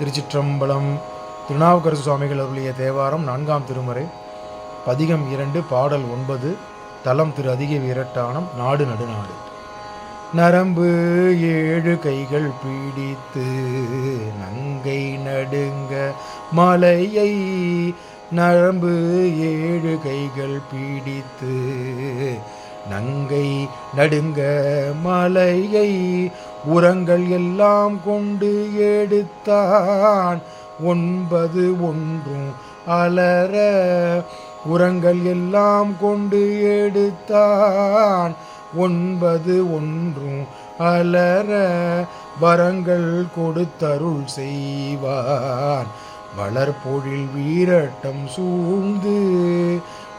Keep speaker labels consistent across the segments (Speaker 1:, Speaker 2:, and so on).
Speaker 1: திருச்சிற்றம்பலம் திருநாவுக்கரசு சுவாமிகள் அருளிய தேவாரம் நான்காம் திருமுறை பதிகம் இரண்டு பாடல் ஒன்பது தலம் திரு அதிக வீரட்டானம் நாடு நடுநாடு. நரம்பு ஏழு கைகள் பீடித்து நங்கை நடுங்க மலையை நரம்பு ஏழு கைகள் பீடித்து நங்கை நடுங்க மலையை உரங்கள் எல்லாம் கொண்டு எடுத்தான். ஒன்பது ஒன்றும் அலற உரங்கள் எல்லாம் கொண்டு எடுத்தான். ஒன்பது ஒன்றும் அலற வரங்கள் கொடுத்தருள் செய்வான். வளர்பொழில் வீரட்டம் சூழ்ந்து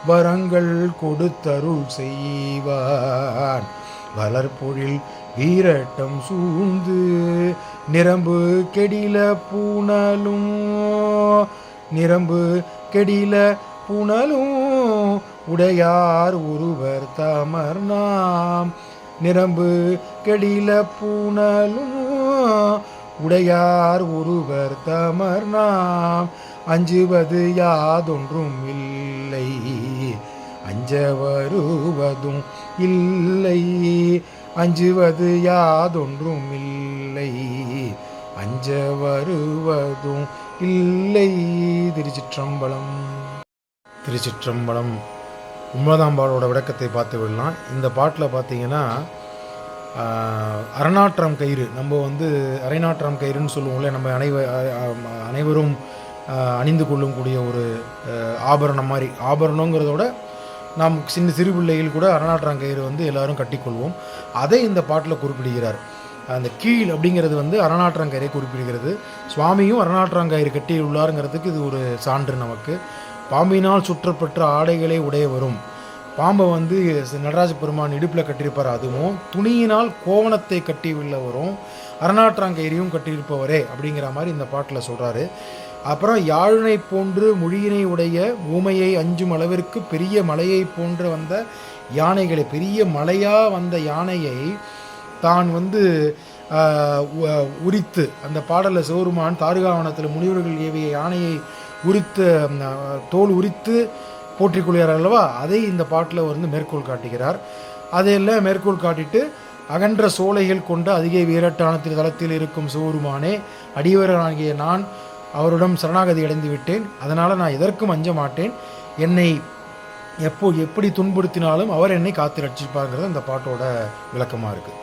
Speaker 1: வரங்கள் கொடுத்தருள் செய்வான். வளர்பொழில் வீரட்டம் சூழ்ந்து நிரம்பு கெடில பூணலும் நிரம்பு கெடில புனலும் உடையார் ஒருவர் தமர் நாம் நிரம்பு கெடில பூணலும் உடையார் ஒருவர் தமர் நாம் அஞ்சுவது யாதொன்றும் இல்லை. அஞ்ச வருவதும் இல்லை. அஞ்சுவது யாதொன்றும் இல்லை. அஞ்ச வருவதும் இல்லை. திருச்சிற்றம்பலம். திருச்சிற்றம்பலம். உண்மதாம்பாளோட விளக்கத்தை பார்த்து விடலாம். இந்த பாட்டில் பார்த்தீங்கன்னா அரணாற்றம் கயிறு. நம்ம வந்து அரைநாற்றம் கயிறுன்னு சொல்லுவோம்ல நம்ம அனைவ அனைவரும் அணிந்து கொள்ளக்கூடிய ஒரு ஆபரணம் மாதிரி. ஆபரணங்கிறதோட நாம் சின்ன சிறு பிள்ளைகள் கூட அரணாற்றாங்கயிறு வந்து எல்லாரும் கட்டிக்கொள்வோம். அதை இந்த பாட்டில் குறிப்பிடுகிறார். அந்த கீழ் அப்படிங்கிறது வந்து அரணாற்றாங்கயிறை குறிப்பிடுகிறது. சுவாமியும் அரணாற்றாங்கயிறு கட்டி உள்ளாருங்கிறதுக்கு இது ஒரு சான்று நமக்கு. பாம்பினால் சுற்றப்பட்ட ஆடைகளை உடையவரும். பாம்பை வந்து நடராஜ பெருமான் இடுப்பில் கட்டியிருப்பார். அதுவும் துணியினால் கோவணத்தை கட்டி உள்ளவரும் அரணாற்றாங்கயிறையும் கட்டியிருப்பவரே அப்படிங்கிற மாதிரி இந்த பாட்டில் சொல்கிறாரு அப்புறம் யாழினை போன்று மொழியினை உடைய ஊமையை அஞ்சும் அளவிற்கு பெரிய மலையை போன்று வந்த யானைகளை பெரிய மலையாக வந்த யானையை தான் வந்து உரித்து அந்த பாடலில் சிவருமான் தாருகாவனத்தில் முனிவர்கள் ஏவிய யானையை உரித்து தோல் உரித்து போற்றிக் கொள்கிறார் அல்லவா? அதை இந்த பாட்டில் வந்து மேற்கோள் காட்டுகிறார். அதையெல்லாம் மேற்கோள் காட்டிட்டு அகன்ற சோலைகள் கொண்ட அதிக வீரட்டானத்தில் தளத்தில் இருக்கும் சிவருமானே அடியவராகிய நான் அவரிடம் சரணாகதி அடைந்து விட்டேன் அதனால் நான் எதற்கும் அஞ்ச மாட்டேன். என்னை எப்போ எப்படி துன்புறுத்தினாலும் அவர் என்னை காத்து ரட்சிப்பாருங்கிறது அந்த பாட்டோட விளக்கமாக இருக்குது